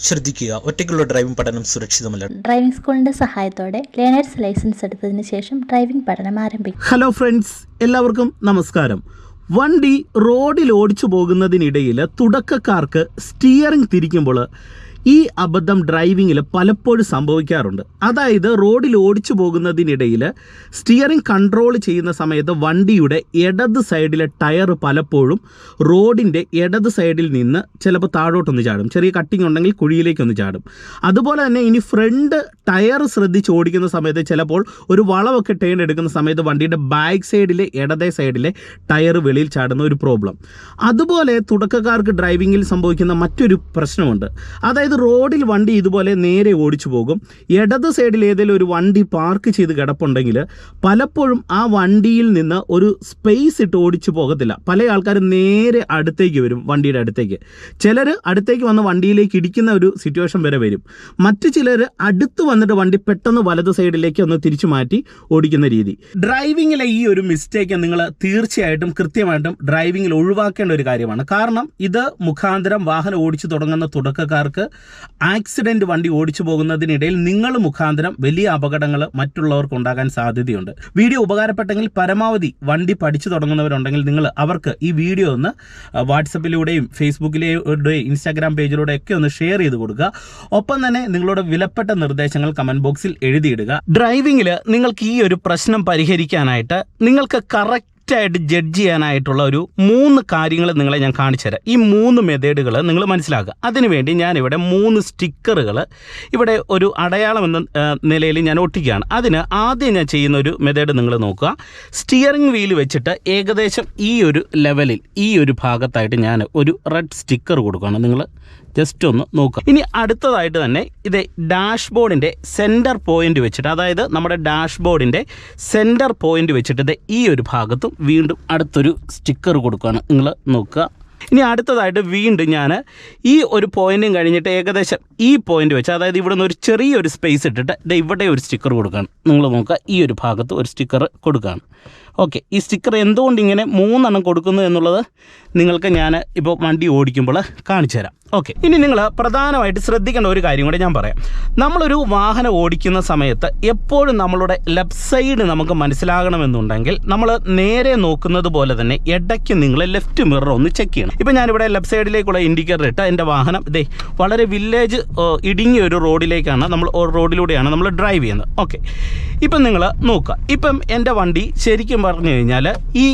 ശ്രദ്ധിക്കുക. ഒറ്റയ്ക്കുള്ള ഡ്രൈവിംഗ് പഠനം സുരക്ഷിതമല്ല. ഡ്രൈവിംഗ് സ്കൂളിന്റെ സഹായത്തോടെ ലേണേഴ്സ് ലൈസൻസ് എടുത്തതിന് ശേഷം ഡ്രൈവിംഗ് പഠനം ആരംഭിക്കും. ഹലോ ഫ്രണ്ട്സ് എല്ലാവർക്കും നമസ്കാരം. വണ്ടി റോഡിൽ ഓടിച്ചു പോകുന്നതിനിടയിൽ തുടക്കക്കാർക്ക് സ്റ്റിയറിംഗ് തിരിക്കുമ്പോൾ ഈ അബദ്ധം ഡ്രൈവിങ്ങിൽ പലപ്പോഴും സംഭവിക്കാറുണ്ട്. അതായത് റോഡിൽ ഓടിച്ചു പോകുന്നതിനിടയിൽ സ്റ്റിയറിംഗ് കൺട്രോൾ ചെയ്യുന്ന സമയത്ത് വണ്ടിയുടെ ഇടത് സൈഡിലെ ടയർ പലപ്പോഴും റോഡിന്റെ ഇടത് സൈഡിൽ നിന്ന് ചിലപ്പോൾ താഴോട്ടൊന്ന് ചാടും. ചെറിയ കട്ടിങ് ഉണ്ടെങ്കിൽ കുഴിയിലേക്കൊന്ന് ചാടും. അതുപോലെ തന്നെ ഇനി ഫ്രണ്ട് ടയർ ശ്രദ്ധിച്ച് ഓടിക്കുന്ന സമയത്ത് ചിലപ്പോൾ ഒരു വളവൊക്കെ ടേൺ എടുക്കുന്ന സമയത്ത് വണ്ടിയുടെ ബാക്ക് സൈഡിലെ ഇടതേ സൈഡിലെ ടയർ വെളിയിൽ ചാടുന്ന ഒരു പ്രോബ്ലം അതുപോലെ തുടക്കക്കാർക്ക് ഡ്രൈവിങ്ങിൽ സംഭവിക്കുന്ന മറ്റൊരു പ്രശ്നമുണ്ട്. അതായത് റോഡിൽ വണ്ടി ഇതുപോലെ നേരെ ഓടിച്ചു പോകും. ഇടത് സൈഡിൽ ഏതെങ്കിലും ഒരു വണ്ടി പാർക്ക് ചെയ്ത് കിടപ്പുണ്ടെങ്കിൽ പലപ്പോഴും ആ വണ്ടിയിൽ നിന്ന് ഒരു സ്പേസ് ഇട്ട് ഓടിച്ചു പോകത്തില്ല. പല ആൾക്കാരും നേരെ അടുത്തേക്ക് വരും വണ്ടിയുടെ അടുത്തേക്ക്. ചിലർ അടുത്തേക്ക് വന്ന് വണ്ടിയിലേക്ക് ഇടിക്കുന്ന ഒരു സിറ്റുവേഷൻ വരെ വരും. മറ്റു ചിലർ അടുത്ത് വന്നിട്ട് വണ്ടി പെട്ടെന്ന് വലത് സൈഡിലേക്ക് ഒന്ന് തിരിച്ചു മാറ്റി ഓടിക്കുന്ന രീതി. ഡ്രൈവിങ്ങിലെ ഈ ഒരു മിസ്റ്റേക്ക് നിങ്ങൾ തീർച്ചയായിട്ടും കൃത്യമായിട്ടും ഡ്രൈവിങ്ങിൽ ഒഴിവാക്കേണ്ട ഒരു കാര്യമാണ്. കാരണം ഇത് മുഖാന്തരം വാഹനം ഓടിച്ചു തുടങ്ങുന്ന തുടക്കക്കാർക്ക് ആക്സിഡന്റ് വണ്ടി ഓടിച്ചു പോകുന്നതിനിടയിൽ നിങ്ങൾ മുഖാന്തരം വലിയ അപകടങ്ങൾ മറ്റുള്ളവർക്ക് ഉണ്ടാകാൻ സാധ്യതയുണ്ട്. വീഡിയോ ഉപകാരപ്പെട്ടെങ്കിൽ പരമാവധി വണ്ടി പഠിച്ചു തുടങ്ങുന്നവരുണ്ടെങ്കിൽ നിങ്ങൾ അവർക്ക് ഈ വീഡിയോ ഒന്ന് വാട്സപ്പിലൂടെയും ഫേസ്ബുക്കിലൂടെയും ഇൻസ്റ്റാഗ്രാം പേജിലൂടെ ഒക്കെ ഒന്ന് ഷെയർ ചെയ്ത് കൊടുക്കുക. ഒപ്പം തന്നെ നിങ്ങളുടെ വിലപ്പെട്ട നിർദ്ദേശങ്ങൾ കമന്റ് ബോക്സിൽ എഴുതിയിടുക. ഡ്രൈവിംഗിൽ നിങ്ങൾക്ക് ഈ ഒരു പ്രശ്നം പരിഹരിക്കാനായിട്ട് നിങ്ങൾക്ക് കറക്റ്റ് ആയിട്ട് ജഡ്ജ് ചെയ്യാനായിട്ടുള്ള ഒരു മൂന്ന് കാര്യങ്ങൾ നിങ്ങളെ ഞാൻ കാണിച്ചു തരാം. ഈ മൂന്ന് മെത്തേഡുകൾ നിങ്ങൾ മനസ്സിലാക്കുക. അതിനുവേണ്ടി ഞാനിവിടെ മൂന്ന് സ്റ്റിക്കറുകൾ ഇവിടെ ഒരു അടയാളം എന്ന നിലയിൽ ഞാൻ ഒട്ടിക്കുകയാണ്. അതിന് ആദ്യം ഞാൻ ചെയ്യുന്ന ഒരു മെത്തേഡ് നിങ്ങൾ നോക്കുക. സ്റ്റിയറിംഗ് വീൽ വെച്ചിട്ട് ഏകദേശം ഈ ഒരു ലെവലിൽ ഈ ഒരു ഭാഗത്തായിട്ട് ഞാൻ ഒരു റെഡ് സ്റ്റിക്കർ കൊടുക്കുകയാണ്. നിങ്ങൾ ജസ്റ്റ് ഒന്ന് നോക്കുക ഇനി അടുത്തതായിട്ട് തന്നെ ഇത് ഡാഷ്ബോർഡിന്റെ സെന്റർ പോയിന്റ് വെച്ചിട്ട് അതായത് നമ്മുടെ ഡാഷ്ബോർഡിന്റെ സെന്റർ പോയിന്റ് വെച്ചിട്ട് ഇത് ഈ ഒരു ഭാഗത്തും വീണ്ടും അടുത്തൊരു സ്റ്റിക്കർ കൊടുക്കുകയാണ് നിങ്ങൾ നോക്കുക. ഇനി അടുത്തതായിട്ട് വീണ്ടും ഞാൻ ഈ ഒരു പോയിന്റും കഴിഞ്ഞിട്ട് ഏകദേശം ഈ പോയിന്റ് വെച്ച് അതായത് ഇവിടെ നിന്ന് ഒരു ചെറിയൊരു സ്പേസ് ഇട്ടിട്ട് ഇവിടെ ഒരു സ്റ്റിക്കർ കൊടുക്കുകയാണ് നിങ്ങൾ നോക്കുക ഈ ഒരു ഭാഗത്ത് ഒരു സ്റ്റിക്കർ കൊടുക്കുകയാണ് ഓക്കെ ഈ സ്റ്റിക്കർ എന്തുകൊണ്ട് ഇങ്ങനെ മൂന്നെണ്ണം കൊടുക്കുന്നു എന്നുള്ളത് നിങ്ങൾക്ക് ഞാൻ ഇപ്പോൾ വണ്ടി ഓടിക്കുമ്പോൾ കാണിച്ചു തരാം. ഓക്കെ ഇനി നിങ്ങൾ പ്രധാനമായിട്ട് ശ്രദ്ധിക്കേണ്ട ഒരു കാര്യം കൂടെ ഞാൻ പറയാം. നമ്മളൊരു വാഹനം ഓടിക്കുന്ന സമയത്ത് എപ്പോഴും നമ്മളുടെ ലെഫ്റ്റ് സൈഡ് നമുക്ക് മനസ്സിലാകണമെന്നുണ്ടെങ്കിൽ നമ്മൾ നേരെ നോക്കുന്നത് പോലെ തന്നെ ഇടയ്ക്ക് നിങ്ങൾ ലെഫ്റ്റ് മിറർ ഒന്ന് ചെക്ക് ചെയ്യണം. ഇപ്പം ഞാനിവിടെ ലെഫ്റ്റ് സൈഡിലേക്കുള്ള ഇൻഡിക്കേറ്റർ ഇട്ട് എന്റെ വാഹനം ഇതേ വളരെ വില്ലേജ് ഇടുങ്ങിയ ഒരു റോഡിലേക്കാണ് നമ്മൾ റോഡിലൂടെയാണ് നമ്മൾ ഡ്രൈവ് ചെയ്യുന്നത്. ഓക്കെ ഇപ്പം നിങ്ങൾ നോക്കുക. ഇപ്പം എന്റെ വണ്ടി ശരിക്കും പറഞ്ഞു കഴിഞ്ഞാൽ ഈ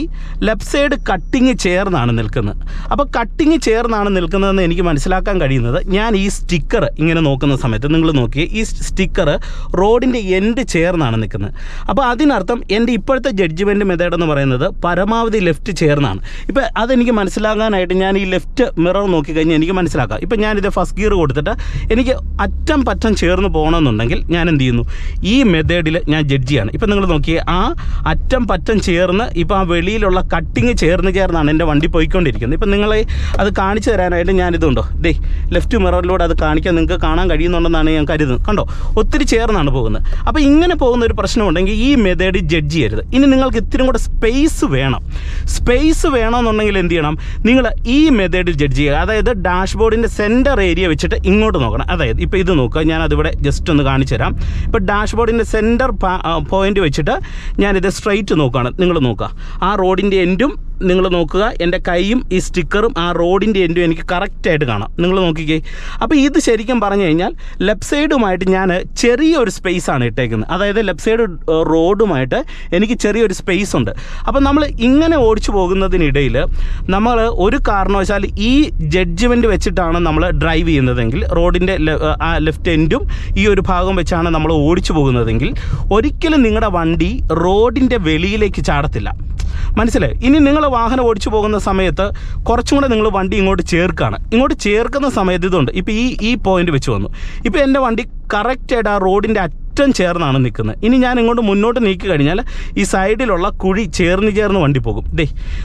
ലെഫ്റ്റ് സൈഡ് കട്ടിങ് ചേർന്നാണ് നിൽക്കുന്നത്. അപ്പോൾ കട്ടിങ് ചേർന്നാണ് നിൽക്കുന്നതെന്ന് എനിക്ക് മനസ്സിലാക്കാൻ കഴിയുന്നത് ഞാൻ ഈ സ്റ്റിക്കർ ഇങ്ങനെ നോക്കുന്ന സമയത്ത് നിങ്ങൾ നോക്കിയേ ഈ സ്റ്റിക്കർ റോഡിന്റെ എൻഡ് ചേർന്നാണ് നിൽക്കുന്നത്. അപ്പോൾ അതിനർത്ഥം എന്റെ ഇപ്പോഴത്തെ ജഡ്ജ്മെന്റ് മെത്തേഡ് എന്ന് പറയുന്നത് പരമാവധി ലെഫ്റ്റ് ചേർന്നാണ് ഇപ്പോൾ അതെനിക്ക് മനസ്സിലാകാനായിട്ട് ഞാൻ ഈ ലെഫ്റ്റ് മിറർ നോക്കിക്കഴിഞ്ഞാൽ എനിക്ക് മനസ്സിലാക്കാം. ഇപ്പം ഞാനിത് ഫസ്റ്റ് ഗിയർ കൊടുത്തിട്ട് എനിക്ക് അറ്റം പറ്റം ചേർന്ന് പോകണമെന്നുണ്ടെങ്കിൽ ഞാൻ എന്ത് ചെയ്യുന്നു? ഈ മെത്തേഡിൽ ഞാൻ ജഡ്ജ് ചെയ്യാണ്. ഇപ്പം നിങ്ങൾ നോക്കിയേ ആ അറ്റം പറ്റം ചേർന്ന് ഇപ്പോൾ ആ വെളിയിലുള്ള കട്ടിങ് ചേർന്ന് ചേർന്നാണ് എന്റെ വണ്ടി പോയിക്കൊണ്ടിരിക്കുന്നത്. ഇപ്പം നിങ്ങളെ അത് കാണിച്ചു തരാനായിട്ട് ഞാനിതുണ്ടോ? ദേ ലെഫ്റ്റ് മിററിലൂടെ അത് കാണിക്കാൻ നിങ്ങൾക്ക് കാണാൻ കഴിയുന്നുണ്ടെന്നാണ് ഞാൻ കരുതുന്നത്. കണ്ടോ? ഒത്തിരി ചേർന്നാണ് പോകുന്നത്. അപ്പോൾ ഇങ്ങനെ പോകുന്ന ഒരു പ്രശ്നമുണ്ടെങ്കിൽ ഈ മെത്തേഡ് ജഡ്ജ് ചെയ്യരുത്. ഇനി നിങ്ങൾക്ക് ഇത്തിരി കൂടെ സ്പേസ് വേണം. സ്പേസ് വേണമെന്നുണ്ടെങ്കിൽ എന്ത് ചെയ്യണം? നിങ്ങൾ ഈ മെത്തേഡിൽ ജഡ്ജ് ചെയ്യുക. അതായത് ഡാഷ്ബോർഡിന്റെ സെന്റർ ഏരിയ വെച്ചിട്ട് ഇങ്ങോട്ട് നോക്കണം. അതായത് ഇപ്പോൾ ഇത് നോക്കുക. ഞാനതിവിടെ ജസ്റ്റ് ഒന്ന് കാണിച്ചു തരാം. ഇപ്പോൾ ഡാഷ്ബോർഡിന്റെ സെന്റർ പോയിന്റ് വെച്ചിട്ട് ഞാനിത് സ്ട്രൈറ്റ് നോക്കുകയാണ്. നിങ്ങൾ നോക്കുക. ആ റോഡിന്റെ എൻഡും നിങ്ങൾ നോക്കുക എന്റെ കൈയും ഈ സ്റ്റിക്കറും ആ റോഡിന്റെ എൻഡും എനിക്ക് കറക്റ്റായിട്ട് കാണാം. നിങ്ങൾ നോക്കിക്കേ. അപ്പോൾ ഇത് ശരിക്കും പറഞ്ഞു കഴിഞ്ഞാൽ ലെഫ്റ്റ് സൈഡുമായിട്ട് ഞാൻ ചെറിയൊരു സ്പേസ് ആണ് ഇട്ടേക്കുന്നത്. അതായത് ലെഫ്റ്റ് സൈഡ് റോഡുമായിട്ട് എനിക്ക് ചെറിയൊരു സ്പേസ് ഉണ്ട്. അപ്പോൾ നമ്മൾ ഇങ്ങനെ ഓടിച്ചു പോകുന്നതിനിടയിൽ നമ്മൾ ഒരു കാരണവശാൽ ഈ ജഡ്ജ്മെന്റ് വെച്ചിട്ടാണ് നമ്മൾ ഡ്രൈവ് ചെയ്യുന്നതെങ്കിൽ റോഡിന്റെ ആ ലെഫ്റ്റ് എൻഡും ഈ ഒരു ഭാഗം വെച്ചാണ് നമ്മൾ ഓടിച്ചു പോകുന്നതെങ്കിൽ ഒരിക്കലും നിങ്ങളുടെ വണ്ടി റോഡിന്റെ വെളിയിലേക്ക് ചാടത്തില്ല. മനസ്സിലായി? ഇനി നിങ്ങൾ വാഹനം ഓടിച്ചു പോകുന്ന സമയത്ത് കുറച്ചും കൂടെ നിങ്ങൾ വണ്ടി ഇങ്ങോട്ട് ചേർക്കുകയാണ് ഇങ്ങോട്ട് ചേർക്കുന്ന സമയത്ത് ഇതുണ്ട്. ഇപ്പോൾ ഈ ഈ പോയിന്റ് വെച്ച് വന്നു. ഇപ്പോൾ എന്റെ വണ്ടി കറക്റ്റായിട്ട് ആ റോഡിന്റെ അറ്റം ചേർന്നാണ് നിൽക്കുന്നത്. ഇനി ഞാൻ ഇങ്ങോട്ട് മുന്നോട്ട് നീക്കി കഴിഞ്ഞാൽ ഈ സൈഡിലുള്ള കുഴി ചേർന്ന് ചേർന്ന് വണ്ടി പോകും. ദേ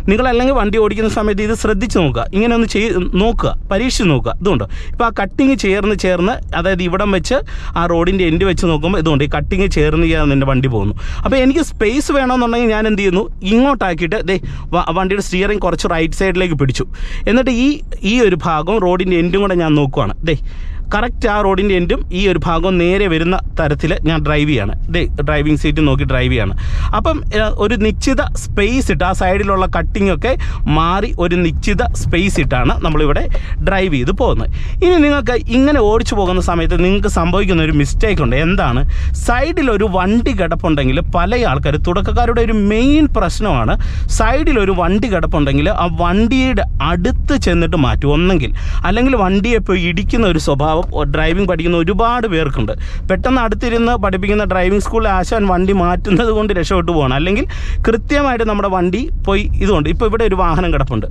നിങ്ങളല്ലെങ്കിൽ വണ്ടി ഓടിക്കുന്ന സമയത്ത് ഇത് ശ്രദ്ധിച്ച് നോക്കുക. ഇങ്ങനെ ഒന്ന് ചെയ് നോക്കുക. പരീക്ഷിച്ച് നോക്കുക. ഇതുകൊണ്ട് ഇപ്പോൾ ആ കട്ടിങ് ചേർന്ന് ചേർന്ന് അതായത് ഇവിടം വെച്ച് ആ റോഡിന്റെ എൻഡ് വെച്ച് നോക്കുമ്പോൾ ഇതുകൊണ്ട് ഈ കട്ടിങ് ചേർന്ന് ചേർന്ന് എന്റെ വണ്ടി പോകുന്നു. അപ്പോൾ എനിക്ക് സ്പേസ് വേണമെന്നുണ്ടെങ്കിൽ ഞാൻ എന്ത് ചെയ്യുന്നു? ഇങ്ങോട്ടാക്കിയിട്ട് ദേ വണ്ടിയുടെ സ്റ്റിയറിംഗ് കുറച്ച് റൈറ്റ് സൈഡിലേക്ക് പിടിച്ചു. എന്നിട്ട് ഈ ഈ ഒരു ഭാഗം റോഡിന്റെ എൻഡും കൂടെ ഞാൻ നോക്കുവാണ്. ദേ കറക്റ്റ് ആ റോഡിന്റെ എൻഡും ഈ ഒരു ഭാഗവും നേരെ വരുന്ന തരത്തിൽ ഞാൻ ഡ്രൈവ് ചെയ്യാണ്. ഡേ ഡ്രൈവിംഗ് സീറ്റ് നോക്കി ഡ്രൈവ് ചെയ്യാണ്. അപ്പം ഒരു നിശ്ചിത സ്പേസ് ഇട്ട് ആ സൈഡിലുള്ള കട്ടിംഗ് ഒക്കെ മാറി ഒരു നിശ്ചിത സ്പേസ് ഇട്ടാണ് നമ്മളിവിടെ ഡ്രൈവ് ചെയ്ത് പോകുന്നത്. ഇനി നിങ്ങൾക്ക് ഇങ്ങനെ ഓടിച്ചു പോകുന്ന സമയത്ത് നിങ്ങൾക്ക് സംഭവിക്കുന്ന ഒരു മിസ്റ്റേക്ക് ഉണ്ട്. എന്താണ്? സൈഡിൽ ഒരു വണ്ടി കിടപ്പുണ്ടെങ്കിൽ പല ആൾക്കാർ തുടക്കക്കാരുടെ ഒരു മെയിൻ പ്രശ്നമാണ് സൈഡിൽ ഒരു വണ്ടി കിടപ്പുണ്ടെങ്കിൽ ആ വണ്ടിയുടെ അടുത്ത് ചെന്നിട്ട് മാറ്റും. ഒന്നെങ്കിൽ അല്ലെങ്കിൽ വണ്ടിയെ ഇപ്പോൾ ഇടിക്കുന്ന ഒരു സ്വഭാവം ഡ്രൈവിംഗ് പഠിക്കുന്ന ഒരുപാട് പേർക്കുണ്ട്. പെട്ടെന്ന് അടുത്തിരുന്ന് പഠിപ്പിക്കുന്ന ഡ്രൈവിംഗ് സ്കൂളിൽ ആശാൻ വണ്ടി മാറ്റുന്നത് കൊണ്ട് രക്ഷപ്പെട്ടു പോകണം അല്ലെങ്കിൽ കൃത്യമായിട്ട് നമ്മുടെ വണ്ടി പോയി ഇതുകൊണ്ട് ഇപ്പോൾ ഇവിടെ ഒരു വാഹനം കിടപ്പുണ്ട്.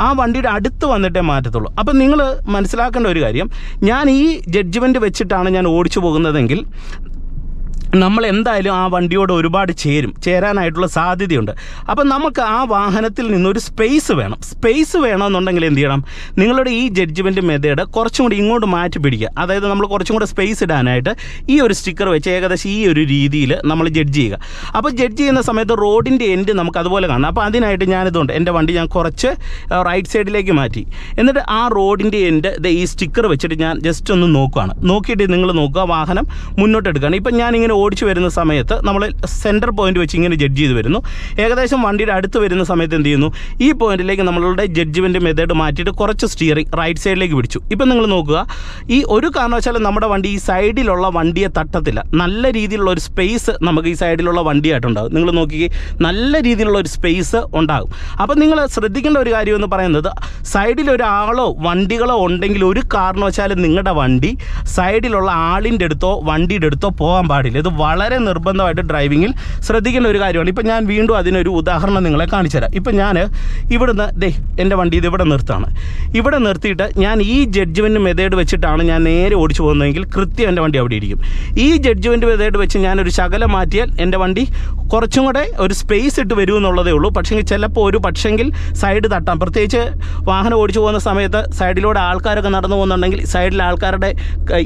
ആ വണ്ടിയുടെ അടുത്ത് വന്നിട്ടേ മാറ്റത്തുള്ളൂ. അപ്പം നിങ്ങൾ മനസ്സിലാക്കേണ്ട ഒരു കാര്യം ഞാൻ ഈ ജഡ്ജ്മെന്റ് വെച്ചിട്ടാണ് ഞാൻ ഓടിച്ചു പോകുന്നതെങ്കിൽ നമ്മൾ എന്തായാലും ആ വണ്ടിയോട് ഒരുപാട് ചേരും. ചേരാനായിട്ടുള്ള സാധ്യതയുണ്ട്. അപ്പം നമുക്ക് ആ വാഹനത്തിൽ നിന്നൊരു സ്പേസ് വേണം. സ്പേസ് വേണമെന്നുണ്ടെങ്കിൽ എന്ത് ചെയ്യണം? നിങ്ങളുടെ ഈ ജഡ്ജ്മെന്റ് മെത്തേഡ് കുറച്ചും കൂടി ഇങ്ങോട്ട് മാറ്റി പിടിക്കുക. അതായത് നമ്മൾ കുറച്ചും കൂടെ സ്പേസ് ഇടാനായിട്ട് ഈ ഒരു സ്റ്റിക്കർ വെച്ച് ഏകദേശം ഈ ഒരു രീതിയിൽ നമ്മൾ ജഡ്ജ് ചെയ്യുക. അപ്പോൾ ജഡ്ജ് ചെയ്യുന്ന സമയത്ത് റോഡിന്റെ എൻഡ് നമുക്ക് അതുപോലെ കാണാം. അപ്പോൾ അതിനായിട്ട് ഞാനിതുണ്ട്. എന്റെ വണ്ടി ഞാൻ കുറച്ച് റൈറ്റ് സൈഡിലേക്ക് മാറ്റി. എന്നിട്ട് ആ റോഡിന്റെ എൻഡ് ഈ സ്റ്റിക്കർ വെച്ചിട്ട് ഞാൻ ജസ്റ്റ് ഒന്ന് നോക്കുകയാണ് നോക്കിയിട്ട് നിങ്ങൾ നോക്കുക വാഹനം മുന്നോട്ട് എടുക്കുകയാണ് ഇപ്പം ഞാനിങ്ങനെ ഓടിച്ചു വരുന്ന സമയത്ത് നമ്മൾ സെന്റർ പോയിന്റ് വെച്ച് ഇങ്ങനെ ജഡ്ജ് ചെയ്ത് വരുന്നു. ഏകദേശം വണ്ടിയുടെ അടുത്ത് വരുന്ന സമയത്ത് എന്ത് ചെയ്യുന്നു? ഈ പോയിന്റിലേക്ക് നമ്മളുടെ ജഡ്ജ്മെന്റ് മെത്തേഡ് മാറ്റിയിട്ട് കുറച്ച് സ്റ്റിയറിംഗ് റൈറ്റ് സൈഡിലേക്ക് പിടിച്ചു. ഇപ്പം നിങ്ങൾ നോക്കുക ഈ ഒരു കാരണവശാലും നമ്മുടെ വണ്ടി ഈ സൈഡിലുള്ള വണ്ടിയെ തട്ടത്തില്ല. നല്ല രീതിയിലുള്ള ഒരു സ്പേസ് നമുക്ക് ഈ സൈഡിലുള്ള വണ്ടിയായിട്ടുണ്ടാകും. നിങ്ങൾ നോക്കി നല്ല രീതിയിലുള്ള ഒരു സ്പേസ് ഉണ്ടാകും. അപ്പം നിങ്ങൾ ശ്രദ്ധിക്കേണ്ട ഒരു കാര്യം എന്ന് പറയുന്നത് സൈഡിൽ ഒരാളോ വണ്ടികളോ ഉണ്ടെങ്കിൽ ഒരു കാരണവശാലും നിങ്ങളുടെ വണ്ടി സൈഡിലുള്ള ആളിന്റെ അടുത്തോ വണ്ടിയുടെ അടുത്തോ പോകാൻ പാടില്ല. ഇത് വളരെ നിർബന്ധമായിട്ട് ഡ്രൈവിങ്ങിൽ ശ്രദ്ധിക്കേണ്ട ഒരു കാര്യമാണ്. ഇപ്പം ഞാൻ വീണ്ടും അതിനൊരു ഉദാഹരണം നിങ്ങളെ കാണിച്ചു തരാം ഇപ്പം ഞാൻ ഇവിടുന്ന് ദേ എന്റെ വണ്ടി ഇത് ഇവിടെ നിർത്താണ് ഇവിടെ നിർത്തിയിട്ട് ഞാൻ ഈ ജഡ്ജ്മെന്റ് മെതേഡ് വെച്ചിട്ടാണ് ഞാൻ നേരെ ഓടിച്ചു പോകുന്നതെങ്കിൽ കൃത്യം എന്റെ വണ്ടി അവിടെ ഇരിക്കും. ഈ ജഡ്ജ്മെന്റ് മെതേഡ് വെച്ച് ഞാനൊരു ശകലം മാറ്റിയാൽ എന്റെ വണ്ടി കുറച്ചും കൂടെ ഒരു സ്പേസ് ഇട്ട് വരുമെന്നുള്ളതേ ഉള്ളൂ. പക്ഷേ ചിലപ്പോൾ ഒരു പക്ഷെങ്കിൽ സൈഡ് തട്ടാം. പ്രത്യേകിച്ച് വാഹനം ഓടിച്ചു പോകുന്ന സമയത്ത് സൈഡിലൂടെ ആൾക്കാരൊക്കെ നടന്നു പോകുന്നുണ്ടെങ്കിൽ സൈഡിലെ ആൾക്കാരുടെ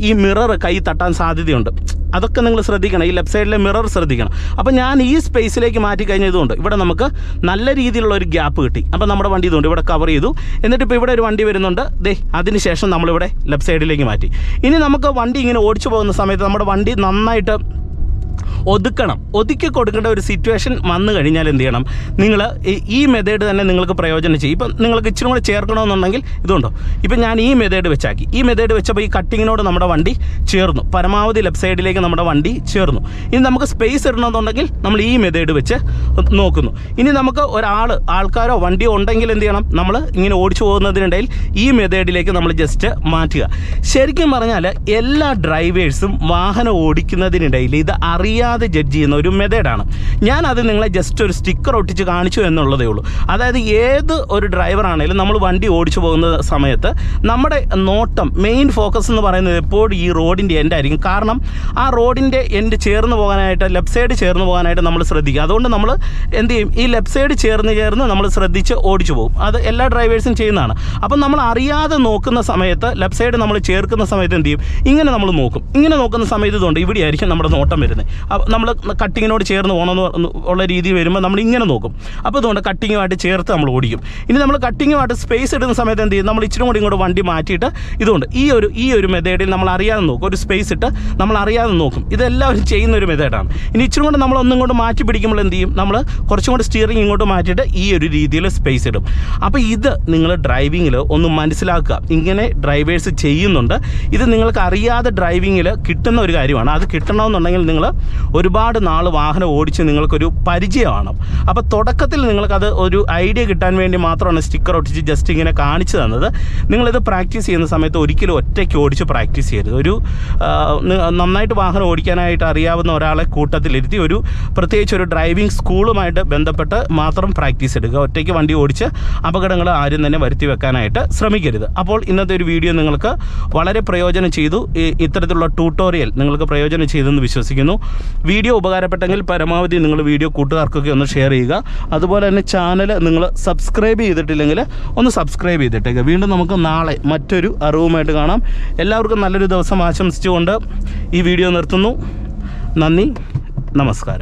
ഈ മിറർ കൈ തട്ടാൻ സാധ്യതയുണ്ട്. അതൊക്കെ നിങ്ങൾ ശ്രദ്ധിക്കണം. ഈ ലെഫ്റ്റ് സൈഡിലെ മിറർ ശ്രദ്ധിക്കണം. അപ്പോൾ ഞാൻ ഈ സ്പേസിലേക്ക് മാറ്റി കഴിഞ്ഞതുകൊണ്ട് ഇവിടെ നമുക്ക് നല്ല രീതിയിലുള്ള ഒരു ഗ്യാപ്പ് കിട്ടി. അപ്പോൾ നമ്മുടെ വണ്ടി ഇതുകൊണ്ട് ഇവിടെ കവർ ചെയ്തു. എന്നിട്ട് ഇപ്പോൾ ഇവിടെ ഒരു വണ്ടി വരുന്നുണ്ട്. ദേ അതിന് ശേഷം നമ്മളിവിടെ ലെഫ്റ്റ് സൈഡിലേക്ക് മാറ്റി. ഇനി നമുക്ക് വണ്ടി ഇങ്ങനെ ഓടിച്ചു പോകുന്ന സമയത്ത് നമ്മുടെ വണ്ടി നന്നായിട്ട് ഒതുക്കണം. ഒതുക്കി കൊടുക്കേണ്ട ഒരു സിറ്റുവേഷൻ വന്നു കഴിഞ്ഞാൽ എന്ത് ചെയ്യണം? നിങ്ങൾ ഈ മെത്തേഡ് തന്നെ നിങ്ങൾക്ക് പ്രയോജനം ചെയ്യും. ഇപ്പം നിങ്ങൾക്ക് ഇച്ചിരി കൂടെ ചേർക്കണമെന്നുണ്ടെങ്കിൽ ഇതുണ്ടോ? ഇപ്പം ഞാൻ ഈ മെത്തേഡ് വെച്ചാക്കി. ഈ മെത്തേഡ് വെച്ചപ്പോൾ ഈ കട്ടിങ്ങിനോട് നമ്മുടെ വണ്ടി ചേർന്നു. പരമാവധി ലെഫ്റ്റ് സൈഡിലേക്ക് നമ്മുടെ വണ്ടി ചേർന്നു. ഇനി നമുക്ക് സ്പേസ് ഇടണമെന്നുണ്ടെങ്കിൽ നമ്മൾ ഈ മെത്തേഡ് വെച്ച് നോക്കുന്നു. ഇനി നമുക്ക് ഒരാൾ ആൾക്കാരോ വണ്ടിയോ ഉണ്ടെങ്കിൽ എന്ത് ചെയ്യണം? നമ്മൾ ഇങ്ങനെ ഓടിച്ചു പോകുന്നതിനിടയിൽ ഈ മെത്തേഡിലേക്ക് നമ്മൾ ജസ്റ്റ് മാറ്റുക. ശരിക്കും പറഞ്ഞാൽ എല്ലാ ഡ്രൈവേഴ്സും വാഹനം ഓടിക്കുന്നതിനിടയിൽ ഇത് അറിയാതെ ജഡ്ജ് ചെയ്യുന്ന ഒരു മെത്തേഡാണ് അത് നിങ്ങളെ ജസ്റ്റ് ഒരു സ്റ്റിക്കർ ഒട്ടിച്ച് കാണിച്ചു എന്നുള്ളതേ ഉള്ളൂ. അതായത് ഏത് ഒരു ഡ്രൈവർ ആണെങ്കിലും നമ്മൾ വണ്ടി ഓടിച്ചു പോകുന്ന സമയത്ത് നമ്മുടെ നോട്ടം മെയിൻ ഫോക്കസ് എന്ന് പറയുന്നത് എപ്പോഴും ഈ റോഡിന്റെ എൻഡ് ആയിരിക്കും. കാരണം ആ റോഡിന്റെ എൻഡ് ചേർന്ന് പോകാനായിട്ട് ലെഫ്റ്റ് സൈഡ് ചേർന്ന് പോകാനായിട്ട് നമ്മൾ ശ്രദ്ധിക്കുക അതുകൊണ്ട് നമ്മൾ എന്ത് ചെയ്യും? ഈ ലെഫ്റ്റ് സൈഡ് ചേർന്ന് ചേർന്ന് നമ്മൾ ശ്രദ്ധിച്ച് ഓടിച്ചു പോകും. അത് എല്ലാ ഡ്രൈവേഴ്സും ചെയ്യുന്നതാണ്. അപ്പം നമ്മൾ അറിയാതെ നോക്കുന്ന സമയത്ത് ലെഫ്റ്റ് സൈഡ് നമ്മൾ ചേർക്കുന്ന സമയത്ത് എന്ത് ചെയ്യും? ഇങ്ങനെ നമ്മൾ നോക്കും. ഇങ്ങനെ നോക്കുന്ന സമയത്ത് ഇതുകൊണ്ട് ഇവിടെയായിരിക്കും നമ്മുടെ നോട്ടം വരുന്നത്. നമ്മൾ കട്ടിങ്ങിനോട് ചേർന്ന് പോകണമെന്ന് ഉള്ള രീതി വരുമ്പോൾ നമ്മൾ ഇങ്ങനെ നോക്കും. അപ്പോൾ ഇതുകൊണ്ട് കട്ടിങ്ങുമായിട്ട് ചേർത്ത് നമ്മൾ ഓടിക്കും. ഇനി നമ്മൾ കട്ടിങ്ങുമായിട്ട് സ്പേസ് ഇടുന്ന സമയത്ത് എന്ത് ചെയ്യും? നമ്മൾ ഇച്ചിരി കൂടി ഇങ്ങോട്ട് വണ്ടി മാറ്റിയിട്ട് ഇതുകൊണ്ട് ഈ ഒരു ഈ ഒരു മെത്തേഡിൽ നമ്മൾ അറിയാതെ നോക്കും. ഒരു സ്പേസ് ഇട്ട് നമ്മൾ അറിയാതെ നോക്കും. ഇതെല്ലാവരും ചെയ്യുന്ന ഒരു മെത്തേഡാണ് ഇനി ഇച്ചിരി കൂടെ നമ്മൾ ഒന്നും കൊണ്ട് മാറ്റി പിടിക്കുമ്പോൾ എന്ത് ചെയ്യും? നമ്മൾ കുറച്ചും കൂടെ സ്റ്റിയറിംഗ് ഇങ്ങോട്ട് മാറ്റിയിട്ട് ഈ ഒരു രീതിയിൽ സ്പേസ് ഇടും. അപ്പോൾ ഇത് നിങ്ങൾ ഡ്രൈവിങ്ങിൽ ഒന്ന് മനസ്സിലാക്കുക. ഇങ്ങനെ ഡ്രൈവേഴ്സ് ചെയ്യുന്നുണ്ട്. ഇത് നിങ്ങൾക്ക് അറിയാതെ ഡ്രൈവിങ്ങിൽ കിട്ടുന്ന ഒരു കാര്യമാണ്. അത് കിട്ടണമെന്നുണ്ടെങ്കിൽ നിങ്ങൾ ഒരുപാട് നാൾ വാഹനം ഓടിച്ച് നിങ്ങൾക്കൊരു പരിചയമാണ്. അപ്പോൾ തുടക്കത്തിൽ നിങ്ങൾക്കത് ഒരു ഐഡിയ കിട്ടാൻ വേണ്ടി മാത്രമാണ് സ്റ്റിക്കർ ഒട്ടിച്ച് ജസ്റ്റ് ഇങ്ങനെ കാണിച്ചു തന്നത്. നിങ്ങളിത് പ്രാക്ടീസ് ചെയ്യുന്ന സമയത്ത് ഒരിക്കലും ഒറ്റയ്ക്ക് ഓടിച്ച് പ്രാക്ടീസ് ചെയ്യരുത്. ഒരു നന്നായിട്ട് വാഹനം ഓടിക്കാനായിട്ട് അറിയാവുന്ന ഒരാളെ കൂട്ടത്തിലിരുത്തി ഒരു പ്രത്യേകിച്ച് ഒരു ഡ്രൈവിംഗ് സ്കൂളുമായിട്ട് ബന്ധപ്പെട്ട് മാത്രം പ്രാക്ടീസ് എടുക്കുക. ഒറ്റയ്ക്ക് വണ്ടി ഓടിച്ച് അപകടങ്ങൾ ആരും തന്നെ വരുത്തി വെക്കാനായിട്ട് ശ്രമിക്കരുത്. അപ്പോൾ ഇന്നത്തെ ഒരു വീഡിയോ നിങ്ങൾക്ക് വളരെ പ്രയോജനം ചെയ്തു. ഇത്തരത്തിലുള്ള ട്യൂട്ടോറിയൽ നിങ്ങൾക്ക് പ്രയോജനം ചെയ്തെന്ന് വിശ്വസിക്കുന്നു. വീഡിയോ ഉപകാരപ്പെട്ടെങ്കിൽ പരമാവധി നിങ്ങൾ വീഡിയോ കൂട്ടുകാർക്കൊക്കെ ഒന്ന് ഷെയർ ചെയ്യുക. അതുപോലെ തന്നെ ചാനൽ നിങ്ങൾ സബ്സ്ക്രൈബ് ചെയ്തിട്ടില്ലെങ്കിൽ ഒന്ന് സബ്സ്ക്രൈബ് ചെയ്തിട്ടേക്കുക വീണ്ടും നമുക്ക് നാളെ മറ്റൊരു അറിവുമായിട്ട് കാണാം. എല്ലാവർക്കും നല്ലൊരു ദിവസം ആശംസിച്ചുകൊണ്ട് ഈ വീഡിയോ നിർത്തുന്നു. നന്ദി. നമസ്കാരം.